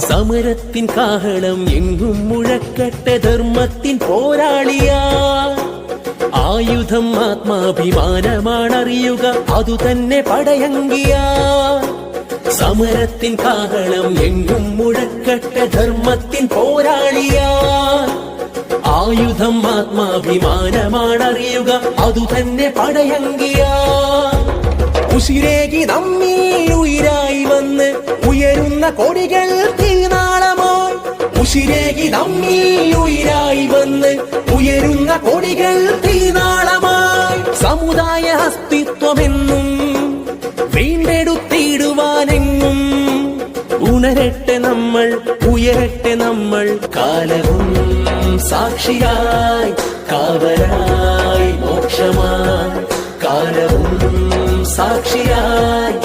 സമരത്തിൻ കാഹളം എങ്ങും മുഴക്കട്ടെ ധർമ്മത്തിൻ പോരാളിയാ. ആയുധം ആത്മാഭിമാനമാണറിയുക അതു തന്നെ പടയങ്കിയാ. സമരത്തിൻ കാഹളം എങ്ങും മുഴക്കട്ടെ ധർമ്മത്തിൻ പോരാളിയാ. ആയുധം ആത്മാഭിമാനമാണറിയുക അതു തന്നെ പടയങ്കിയാ. ഉശിരേകി നമ്മീ ഉയരായി വന്ന് ഉയരുന്ന കൊടികൾ ഉശിരേകി തമ്മിൽ ഉയരായി വന്ന് ഉയരുന്ന കൊടികൾ തീനാളമായി സമുദായ അസ്തിത്വമെന്നും വീണ്ടെടുത്തിടുവാനെങ്ങും ഉണരട്ടെ നമ്മൾ ഉയരട്ടെ നമ്മൾ കാലവും സാക്ഷിയായി കാവരായി മോക്ഷമായി. കാലവും സാക്ഷിയായി